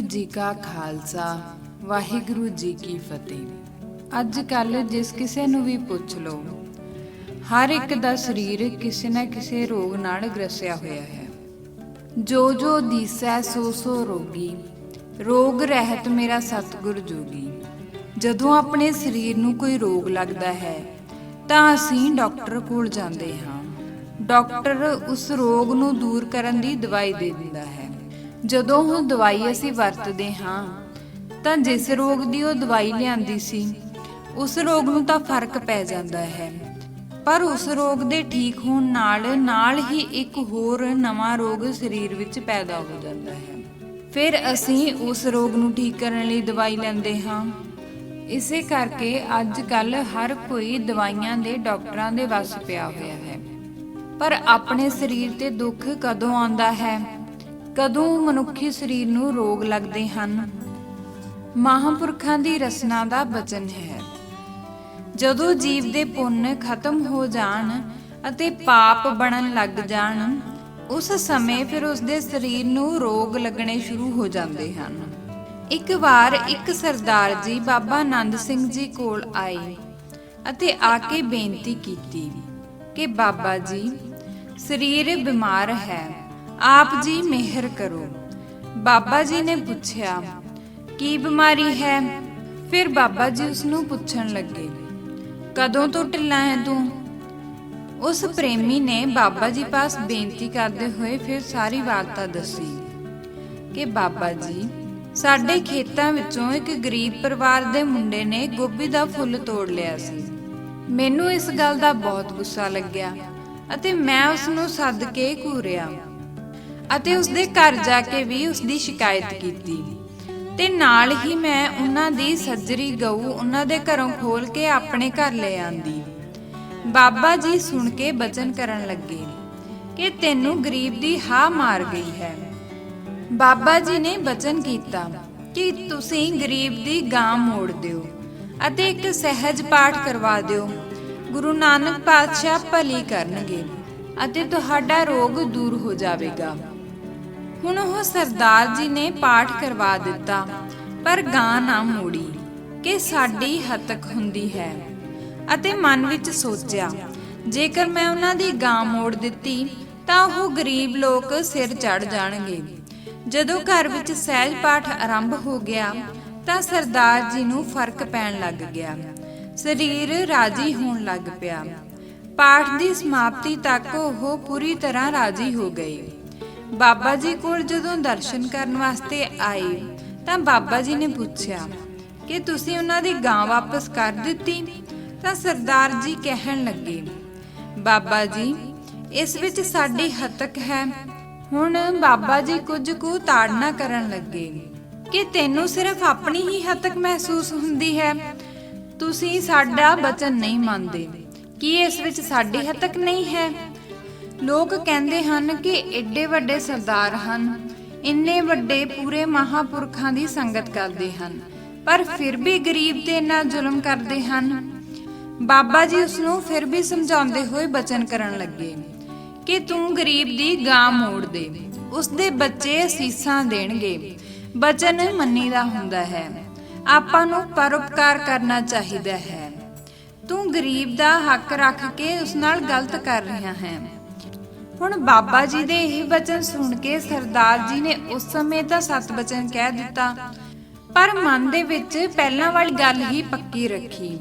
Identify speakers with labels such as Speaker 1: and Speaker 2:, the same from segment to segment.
Speaker 1: ਵਾਹਿਗੁਰੂ ਜੀ ਕਾ ਖਾਲਸਾ, ਵਾਹਿਗੁਰੂ ਜੀ ਕੀ ਫਤਿਹ। ਅੱਜ ਕੱਲ ਜਿਸ ਕਿਸੇ ਨੂੰ ਵੀ ਪੁੱਛ ਲਓ, ਹਰ ਇੱਕ ਦਾ ਸਰੀਰ ਕਿਸੇ ਨਾ ਕਿਸੇ ਰੋਗ ਨਾਲ ਗ੍ਰਸਿਆ ਹੋਇਆ ਹੈ। ਜੋ ਜੋ ਦੀਸੈ ਸੋ ਸੋ ਰੋਗੀ, ਰੋਗ ਰਹਿਤ ਮੇਰਾ ਸਤਿਗੁਰ ਜੋਗੀ। ਜਦੋਂ ਆਪਣੇ ਸਰੀਰ ਨੂੰ ਕੋਈ ਰੋਗ ਲੱਗਦਾ ਹੈ, ਤਾਂ ਅਸੀਂ ਡਾਕਟਰ ਕੋਲ ਜਾਂਦੇ ਹਾਂ। ਡਾਕਟਰ ਉਸ ਰੋਗ ਨੂੰ ਦੂਰ ਕਰਨ ਦੀ ਦਵਾਈ ਦੇ ਦਿੰਦਾ ਹੈ। ਜਦੋਂ ਉਹ ਦਵਾਈ ਅਸੀਂ ਵਰਤਦੇ ਹਾਂ, ਤਾਂ ਜਿਸ ਰੋਗ ਦੀ ਉਹ ਦਵਾਈ ਲਿਆਂਦੀ ਸੀ, ਉਸ ਰੋਗ ਨੂੰ ਤਾਂ ਫ਼ਰਕ ਪੈ ਜਾਂਦਾ ਹੈ। ਪਰ ਉਸ ਰੋਗ ਦੇ ਠੀਕ ਹੋਣ ਨਾਲ ਨਾਲ ਹੀ ਇੱਕ ਹੋਰ ਨਵਾਂ ਰੋਗ ਸਰੀਰ ਵਿੱਚ ਪੈਦਾ ਹੋ ਜਾਂਦਾ ਹੈ। ਫਿਰ ਅਸੀਂ ਉਸ ਰੋਗ ਨੂੰ ਠੀਕ ਕਰਨ ਲਈ ਦਵਾਈ ਲੈਂਦੇ ਹਾਂ। ਇਸੇ ਕਰਕੇ ਅੱਜ ਕੱਲ ਹਰ ਕੋਈ ਦਵਾਈਆਂ ਦੇ ਡਾਕਟਰਾਂ ਦੇ ਵੱਸ ਪਿਆ ਹੋਇਆ ਹੈ। ਪਰ ਆਪਣੇ ਸਰੀਰ ਤੇ ਦੁੱਖ ਕਦੋਂ ਆਉਂਦਾ ਹੈ? ਕਦੋਂ ਮਨੁੱਖੀ ਸਰੀਰ ਨੂੰ ਰੋਗ ਲੱਗਦੇ ਹਨ? ਮਹਾਂਪੁਰਖਾਂ ਦੀ ਰਸਨਾ ਦਾ ਬਚਨ ਹੈ। ਜਦੋਂ ਜੀਵ ਦੇ ਪੁੰਨ ਖਤਮ ਹੋ ਜਾਣ ਅਤੇ ਪਾਪ ਬਣਨ ਲੱਗ ਜਾਣ, ਉਸ ਸਮੇਂ ਫਿਰ ਉਸ ਦੇ ਸਰੀਰ ਨੂੰ ਰੋਗ ਲੱਗਣੇ ਸ਼ੁਰੂ ਹੋ ਜਾਂਦੇ ਹਨ। ਇੱਕ ਵਾਰ ਇੱਕ ਸਰਦਾਰ ਜੀ ਬਾਬਾ ਆਨੰਦ ਸਿੰਘ ਜੀ ਕੋਲ ਆਏ ਅਤੇ ਆ ਕੇ ਬੇਨਤੀ ਕੀਤੀ ਕਿ ਬਾਬਾ ਜੀ, ਸਰੀਰ ਬਿਮਾਰ ਹੈ। ਆਪ ਜੀ ਮਿਹਰ ਕਰੋ। ਬਾਬਾ ਜੀ ਨੇ ਪੁੱਛਿਆ, ਕੀ ਬਿਮਾਰੀ ਹੈ? ਫਿਰ ਬਾਬਾ ਜੀ ਉਸ ਨੂੰ ਪੁੱਛਣ ਲੱਗੇ, ਕਦੋਂ ਤੋਂ ਢਿੱਲਾ ਹੈ ਤੂੰ? ਉਸ ਪ੍ਰੇਮੀ ਨੇ ਬਾਬਾ ਜੀ ਪਾਸ ਬੇਨਤੀ ਕਰਦੇ ਹੋਏ ਫਿਰ ਸਾਰੀ ਵਾਰਤਾ ਦੱਸੀ ਕਿ ਬਾਬਾ ਜੀ, ਸਾਡੇ ਖੇਤਾਂ ਵਿੱਚੋਂ ਇੱਕ ਗਰੀਬ ਪਰਿਵਾਰ ਦੇ ਮੁੰਡੇ ਨੇ ਗੋਭੀ ਦਾ ਫੁੱਲ ਤੋੜ ਲਿਆ ਸੀ। ਮੈਨੂੰ ਇਸ ਗੱਲ ਦਾ ਬਹੁਤ ਗੁੱਸਾ ਲੱਗਿਆ ਅਤੇ ਮੈਂ ਉਸ ਨੂੰ ਸੱਦ ਕੇ ਘੂਰਿਆ। ਅਤੇ ਉਸਦੇ ਘਰ ਜਾ ਕੇ ਵੀ ਉਸਦੀ ਸ਼ਿਕਾਇਤ ਕੀਤੀ। ਤੇ ਨਾਲ ਹੀ ਮੈਂ ਉਹਨਾਂ ਦੀ ਸੱਜਰੀ ਗਊ ਉਹਨਾਂ ਦੇ ਘਰੋਂ ਖੋਲ ਕੇ ਆਪਣੇ ਘਰ ਲੈ ਆਂਦੀ। ਬਾਬਾ ਜੀ ਸੁਣ ਕੇ ਬਚਨ ਕਰਨ ਲੱਗੇ ਕਿ ਤੈਨੂੰ ਗਰੀਬ ਦੀ ਹਾ ਮਾਰ ਗਈ ਹੈ। ਬਾਬਾ ਜੀ ਨੇ ਬਚਨ ਕੀਤਾ ਕਿ ਤੁਸੀਂ ਗਰੀਬ ਦੀ ਗਾਂ ਮੋੜ ਦਿਓ ਅਤੇ ਇੱਕ ਸਹਿਜ ਪਾਠ ਕਰਵਾ ਦਿਓ। ਗੁਰੂ ਨਾਨਕ ਪਾਤਸ਼ਾਹ ਭਲੀ ਕਰਨਗੇ ਅਤੇ ਤੁਹਾਡਾ ਰੋਗ ਦੂਰ ਹੋ ਜਾਵੇਗਾ। ਹੁਣ ਉਹ ਸਰਦਾਰ ਜੀ ਨੇ ਪਾਠ ਕਰਵਾ ਦਿੱਤਾ, ਪਰ ਗਾਂ ਨਾ ਮੋੜੀ, ਕਿ ਸਾਡੀ ਹਤਕ ਹੁੰਦੀ ਹੈ। ਅਤੇ ਮਨ ਵਿੱਚ ਸੋਚਿਆ, ਜੇਕਰ ਮੈਂ ਉਹਨਾਂ ਦੀ ਗਾਂ ਮੋੜ ਦਿੱਤੀ, ਤਾਂ ਉਹ ਗਰੀਬ ਲੋਕ ਸਿਰ ਚੜ ਜਾਣਗੇ। ਜਦੋਂ ਘਰ ਵਿੱਚ ਸਹਿਜ ਪਾਠ ਆਰੰਭ ਹੋ ਗਿਆ, ਤਾਂ ਸਰਦਾਰ ਜੀ ਨੂੰ ਫ਼ਰਕ ਪੈਣ ਲੱਗ ਗਿਆ। ਸਰੀਰ ਰਾਜੀ ਹੋਣ ਲੱਗ ਪਿਆ। ਪਾਠ ਦੀ ਸਮਾਪਤੀ ਤੱਕ ਉਹ ਪੂਰੀ ਤਰ੍ਹਾਂ ਰਾਜੀ ਹੋ ਗਏ। ਬਾਬਾ ਜੀ ਕੋਲ ਜਦੋਂ ਦਰਸ਼ਨ ਕਰਨ ਵਾਸਤੇ ਆਏ, ਤਾਂ ਬਾਬਾ ਜੀ ਨੇ ਪੁੱਛਿਆ, ਕਿ ਤੁਸੀਂ ਉਹਨਾਂ ਦੀ ਗਾਂ ਵਾਪਸ ਕਰ ਦਿੱਤੀ? ਤਾਂ ਸਰਦਾਰ ਜੀ ਕਹਿਣ ਲੱਗੇ, ਬਾਬਾ ਜੀ, ਇਸ ਵਿੱਚ ਸਾਡੀ ਹਤਕ ਹੈ। ਹੁਣ ਬਾਬਾ ਜੀ ਕੁਝ ਕੁ ਤਾੜਨਾ ਕਰਨ ਲੱਗੇ, ਕਿ ਤੈਨੂੰ ਸਿਰਫ ਆਪਣੀ ਹੀ ਹਤਕ ਮਹਿਸੂਸ ਹੁੰਦੀ ਹੈ? ਤੁਸੀਂ ਸਾਡਾ ਬਚਨ ਨਹੀਂ ਮੰਨਦੇ। ਕੀ ਇਸ ਵਿੱਚ ਸਾਡੀ ਹਤਕ ਨਹੀਂ ਹੈ? ਲੋਕ ਕਹਿੰਦੇ ਹਨ ਕਿ ਏਡੇ ਵੱਡੇ ਸਰਦਾਰ ਹਨ। ਇੰਨੇ ਵੱਡੇ ਪੂਰੇ ਮਹਾਪੁਰਖਾਂ ਦੀ ਸੰਗਤ ਕਰਦੇ ਹਨ। ਪਰ ਫਿਰ ਵੀ ਗਰੀਬ ਤੇ ਇੰਨਾ ਜ਼ੁਲਮ ਕਰਦੇ ਹਨ। ਬਾਬਾ ਜੀ ਉਸ ਨੂੰ ਫਿਰ ਵੀ ਸਮਝਾਉਂਦੇ ਹੋਏ ਬਚਨ ਕਰਨ ਲੱਗੇ ਕਿ ਤੂੰ ਗਰੀਬ ਦੀ ਗਾਂ ਮੋੜ ਦੇ। ਉਸ ਦੇ ਬੱਚੇ ਅਸੀਸਾਂ ਦੇਣਗੇ। ਬਚਨ ਮੰਨੀ ਦਾ ਹੁੰਦਾ ਹੈ। ਆਪਾਂ ਨੂੰ ਪਰਉਪਕਾਰ ਕਰਨਾ ਚਾਹੀਦਾ ਹੈ। ਤੂੰ ਗਰੀਬ ਦਾ ਹੱਕ ਰੱਖ ਕੇ ਉਸ ਨਾਲ ਗਲਤ ਕਰ ਰਿਹਾ ਹੈ। ਹੁਣ ਬਾਬਾ ਜੀ ਦੇ ਇਹ ਬਚਨ ਸੁਣ ਕੇ ਸਰਦਾਰ ਜੀ ਨੇ ਉਸ ਸਮੇਂ ਤਾਂ ਸਤ ਬਚਨ ਕਹਿ ਦਿੱਤਾ। ਪਰ ਮਨ ਦੇ ਵਿੱਚ ਪਹਿਲਾਂ ਵਾਲੀ ਗੱਲ ਹੀ ਪੱਕੀ ਰੱਖੀ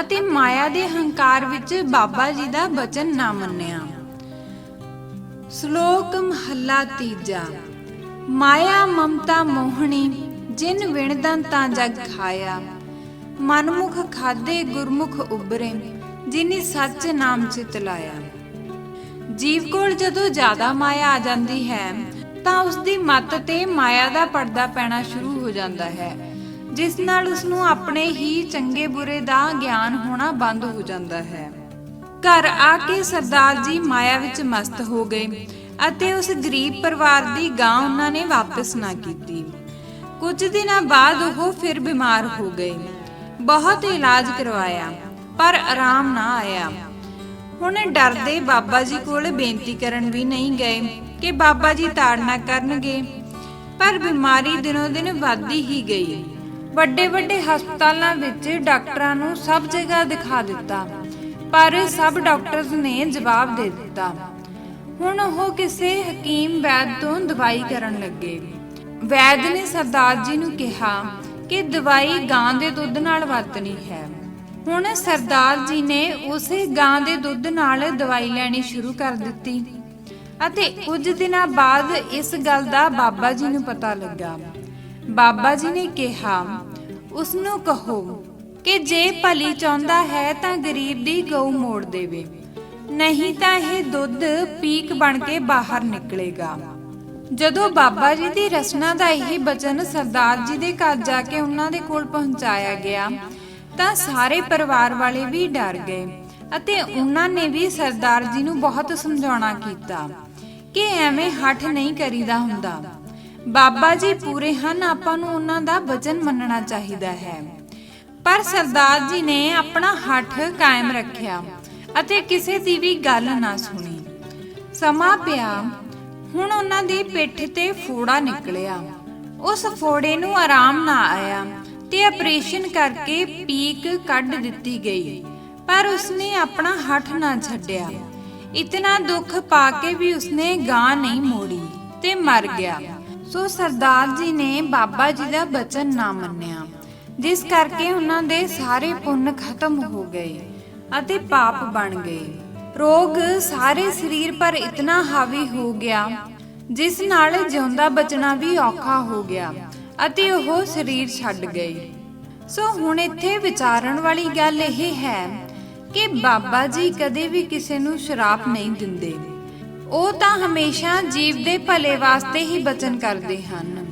Speaker 1: ਅਤੇ ਮਾਇਆ ਦੇ ਹੰਕਾਰ ਵਿੱਚ ਬਾਬਾ ਜੀ ਦਾ ਬਚਨ ਨਾ ਮੰਨਿਆ। ਸ਼ਲੋਕ ਮਹੱਲਾ ਤੀਜਾ, ਮਾਇਆ ਮਮਤਾ ਮੋਹਣੀ, ਜਿਨ ਵਿਣਦਨ ਤਾਂ ਜਗ ਖਾਇਆ। ਮਨਮੁਖ ਖਾਦੇ ਗੁਰਮੁਖ ਉਬਰੇ ਜਿਨੀ ਸੱਚ ਨਾਮ ਚਿਤ ਲਾਇਆ। ਜੀਵ ਕੋਲ ਜਦੋਂ ਜ਼ਿਆਦਾ ਮਾਇਆ ਆ ਜਾਂਦੀ ਹੈ, ਤਾਂ ਉਸ ਦੀ ਮੱਤ ਤੇ ਮਾਇਆ ਦਾ ਪਰਦਾ ਪੈਣਾ ਸ਼ੁਰੂ ਹੋ ਜਾਂਦਾ ਹੈ, ਜਿਸ ਨਾਲ ਉਸ ਨੂੰ ਆਪਣੇ ਹੀ ਚੰਗੇ ਬੁਰੇ ਦਾ ਗਿਆਨ ਹੋਣਾ ਬੰਦ ਹੋ ਜਾਂਦਾ ਹੈ। ਘਰ ਆ ਕੇ ਸਰਦਾਰ ਜੀ ਮਾਇਆ ਵਿੱਚ ਮਸਤ ਹੋ ਗਏ ਅਤੇ ਉਸ ਗਰੀਬ ਪਰਿਵਾਰ ਦੀ ਗਾਂ ਉਹਨਾਂ ਨੇ ਵਾਪਸ ਨਾ ਕੀਤੀ। ਕੁਝ ਦਿਨਾਂ ਬਾਅਦ ਉਹ ਫਿਰ ਬਿਮਾਰ ਹੋ ਗਏ। ਬਹੁਤ ਇਲਾਜ ਕਰਵਾਇਆ, ਪਰ ਆਰਾਮ ਨਾ ਆਇਆ। ਹੁਣ ਡਰਦੇ ਬਾਬਾ ਜੀ ਕੋਲ ਬੇਨਤੀ ਕਰਨ ਵੀ ਨਹੀਂ ਗਏ ਕਿ ਬਾਬਾ ਜੀ ਤਾੜਨਾ ਕਰਨਗੇ। ਪਰ ਬਿਮਾਰੀ ਦਿਨੋ ਦਿਨ ਵੱਧਦੀ ਹੀ ਗਈ। ਵੱਡੇ ਵੱਡੇ ਹਸਪਤਾਲਾਂ ਵਿੱਚ ਡਾਕਟਰਾਂ ਨੂੰ ਸਭ ਜਗ੍ਹਾ ਦਿਖਾ ਦਿੱਤਾ। ਪਰ ਸਭ ਡਾਕਟਰਸ ਨੇ ਜਵਾਬ ਦੇ ਦਿੱਤਾ। ਹੁਣ ਉਹ ਕਿਸੇ ਹਕੀਮ ਵੈਦ ਤੋਂ ਦਵਾਈ ਕਰਨ ਲੱਗੇ। ਵੈਦ ਨੇ ਸਰਦਾਰ ਜੀ ਨੂੰ ਕਿਹਾ ਕਿ ਦਵਾਈ ਗਾਂ ਦੇ ਦੁੱਧ ਨਾਲ ਵਰਤਣੀ ਹੈ। ਹੁਣ ਸਰਦਾਰ ਜੀ ਨੇ ਉਸੇ ਗਾਂ ਦੇ ਦੁੱਧ ਨਾਲ ਦਵਾਈ ਲੈਣੀ ਸ਼ੁਰੂ ਕਰ ਦਿੱਤੀ। ਅਤੇ ਕੁਝ ਦਿਨਾਂ ਬਾਅਦ ਇਸ ਗੱਲ ਦਾ ਬਾਬਾ ਜੀ ਨੂੰ ਪਤਾ ਲੱਗਾ। ਬਾਬਾ ਜੀ ਨੇ ਕਿਹਾ ਉਸ ਨੂੰ ਕਹੋ ਕਿ ਜੇ ਭਲੀ ਚਾਹੁੰਦਾ ਹੈ ਤਾਂ ਗਰੀਬ ਦੀ ਗਊ ਮੋੜ ਦੇਵੇ। ਨਹੀਂ ਤਾਂ ਇਹ ਦੁੱਧ ਪੀਕ ਬਣ ਕੇ ਬਾਹਰ ਨਿਕਲੇਗਾ। ਜਦੋਂ ਬਾਬਾ ਜੀ ਦੀ ਰਚਨਾ ਦਾ ਇਹ ਬਚਨ ਸਰਦਾਰ ਜੀ ਦੇ ਘਰ ਜਾ ਕੇ ਉਹਨਾਂ ਦੇ ਕੋਲ ਪਹੁੰਚਾਇਆ ਗਿਆ ਤਾਂ ਸਾਰੇ ਪਰਿਵਾਰ ਵਾਲੇ ਵੀ ਡਰ ਗਏ ਅਤੇ ਉਹਨਾਂ ਨੇ ਵੀ ਸਰਦਾਰ ਜੀ ਨੂੰ ਬਹੁਤ ਸਮਝਾਉਣਾ ਕੀਤਾ ਕਿ ਐਵੇਂ ਹੱਠ ਨਹੀਂ ਕਰੀਦਾ ਹੁੰਦਾ। ਬਾਬਾ ਜੀ ਪੂਰੇ ਹਨ, ਆਪਾਂ ਨੂੰ ਉਹਨਾਂ ਦਾ ਬਚਨ ਮੰਨਣਾ ਚਾਹੀਦਾ ਹੈ। ਪਰ ਸਰਦਾਰ ਜੀ ਨੇ ਆਪਣਾ ਹੱਠ ਕਾਇਮ ਰੱਖਿਆ ਅਤੇ ਕਿਸੇ ਦੀ ਵੀ ਗੱਲ ਨਾ ਸੁਣੀ। ਸਮਾਂ ਪਿਆ, ਹੁਣ ਉਹਨਾਂ ਦੀ ਪਿੱਠ ਤੇ ਫੋੜਾ ਨਿਕਲਿਆ। ਉਸ ਫੋੜੇ ਨੂੰ ਆਰਾਮ ਨਾ ਆਇਆ। ਤੇ ਆਪਰੇਸ਼ਨ ਕਰਕੇ ਪੀਕ ਕੱਢ ਦਿੱਤੀ ਗਈ, ਪਰ ਉਸਨੇ ਆਪਣਾ ਹੱਠ ਨਾ ਛੱਡਿਆ। ਇਤਨਾ ਦੁੱਖ ਪਾ ਕੇ ਵੀ ਉਸਨੇ ਗਾਂ ਨਹੀਂ ਮੋੜੀ ਤੇ ਮਰ ਗਿਆ। ਸੋ ਸਰਦਾਰ ਜੀ ਨੇ ਬਾਬਾ ਜੀ ਦਾ ਬਚਨ ਨਾ ਮੰਨਿਆ, ਜਿਸ ਕਰਕੇ ਉਹਨਾਂ ਦੇ ਸਾਰੇ ਪੁੰਨ ਖਤਮ ਹੋ ਗਏ ਅਤੇ ਪਾਪ ਬਣ ਗਏ। ਰੋਗ ਸਾਰੇ ਸਰੀਰ ਪਰ ਇਤਨਾ ਹਾਵੀ ਹੋ ਗਿਆ, ਜਿਸ ਨਾਲ ਜਿਉਂਦਾ ਬਚਣਾ ਵੀ ਔਖਾ ਹੋ ਗਿਆ। ਅਤੇ ਉਹ ਸਰੀਰ ਛੱਡ ਗਏ। ਸੋ ਹੁਣ ਇੱਥੇ ਵਿਚਾਰਨ ਵਾਲੀ ਗੱਲ ਇਹ ਹੈ ਕਿ ਬਾਬਾ ਜੀ ਕਦੇ ਵੀ ਕਿਸੇ ਨੂੰ ਸ਼ਰਾਪ ਨਹੀਂ ਦਿੰਦੇ। ਉਹ ਤਾਂ ਹਮੇਸ਼ਾ ਜੀਵ ਦੇ ਭਲੇ ਵਾਸਤੇ ਹੀ ਬਚਨ ਕਰਦੇ ਹਨ।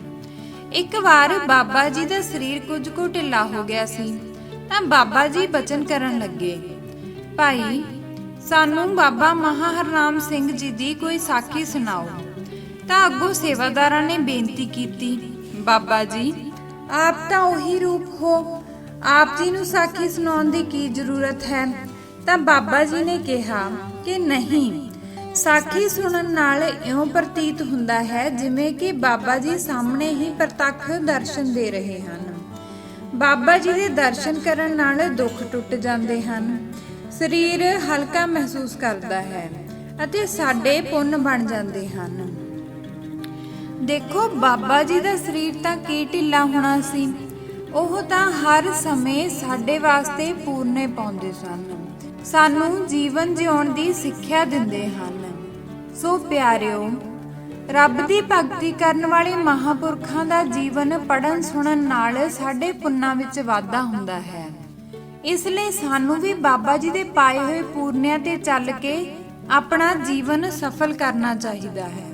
Speaker 1: ਇੱਕ ਵਾਰ ਬਾਬਾ ਜੀ ਦਾ ਸਰੀਰ ਕੁਝ ਕੁ ਢਿੱਲਾ ਹੋ ਗਿਆ ਸੀ, ਤਾਂ ਬਾਬਾ ਜੀ ਬਚਨ ਕਰਨ ਲੱਗੇ। ਭਾਈ, ਸਾਨੂੰ ਬਾਬਾ ਮਹਾਹਰਨਾਮ ਸਿੰਘ ਜੀ ਦੀ ਕੋਈ ਸਾਖੀ ਸੁਣਾਓ। ਤਾਂ ਅੱਗੋਂ ਸੇਵਾਦਾਰਾਂ ਨੇ ਬੇਨਤੀ ਕੀਤੀ ਬਾਬਾ ਜੀ, ਆਪ ਤਾਂ ਉਹੀ ਰੂਪ ਹੋ। ਆਪ ਜੀ ਨੂੰ ਸਾਖੀ ਸੁਣਾਉਣ ਦੀ ਕੀ ਜ਼ਰੂਰਤ ਹੈ? ਤਾਂ ਬਾਬਾ ਜੀ ਨੇ ਕਿਹਾ ਕਿ ਨਹੀਂ, ਸਾਖੀ ਸੁਣਨ ਨਾਲ ਇਉਂ ਪ੍ਰਤੀਤ ਹੁੰਦਾ ਹੈ ਜਿਵੇਂ ਕਿ ਬਾਬਾ ਜੀ ਸਾਹਮਣੇ ਹੀ ਪ੍ਰਤੱਖ ਦਰਸ਼ਨ ਦੇ ਰਹੇ ਹਨ। ਬਾਬਾ ਜੀ ਦੇ ਦਰਸ਼ਨ ਕਰਨ ਨਾਲ ਦੁੱਖ ਟੁੱਟ ਜਾਂਦੇ ਹਨ। ਸਰੀਰ ਹਲਕਾ ਮਹਿਸੂਸ ਕਰਦਾ ਹੈ ਅਤੇ ਸਾਡੇ ਪੁੰਨ ਬਣ ਜਾਂਦੇ ਹਨ। ਦੇਖੋ, ਬਾਬਾ ਜੀ ਦਾ ਸਰੀਰ ਤਾਂ ਕੀ ਢਿੱਲਾ ਹੋਣਾ ਸੀ। ਉਹ ਤਾਂ ਹਰ ਸਮੇਂ ਸਾਡੇ ਵਾਸਤੇ ਪੂਰਨੇ ਪਾਉਂਦੇ ਸਨ। ਸਾਨੂੰ ਜੀਵਨ ਜਿਉਣ ਦੀ ਸਿੱਖਿਆ ਦਿੰਦੇ ਹਨ। ਸੋ ਪਿਆਰਿਓ, ਰੱਬ ਦੀ ਭਗਤੀ ਕਰਨ ਵਾਲੇ ਮਹਾਪੁਰਖਾਂ ਦਾ ਜੀਵਨ ਪੜਨ ਸੁਣਨ ਨਾਲ ਸਾਡੇ ਪੁੰਨਾਂ ਵਿੱਚ ਵਾਧਾ ਹੁੰਦਾ ਹੈ। ਇਸ ਲਈ ਸਾਨੂੰ ਵੀ ਬਾਬਾ ਜੀ ਦੇ ਪਾਏ ਹੋਏ ਪੂਰਨਿਆਂ ਤੇ ਚੱਲ ਕੇ ਆਪਣਾ ਜੀਵਨ ਸਫਲ ਕਰਨਾ ਚਾਹੀਦਾ ਹੈ।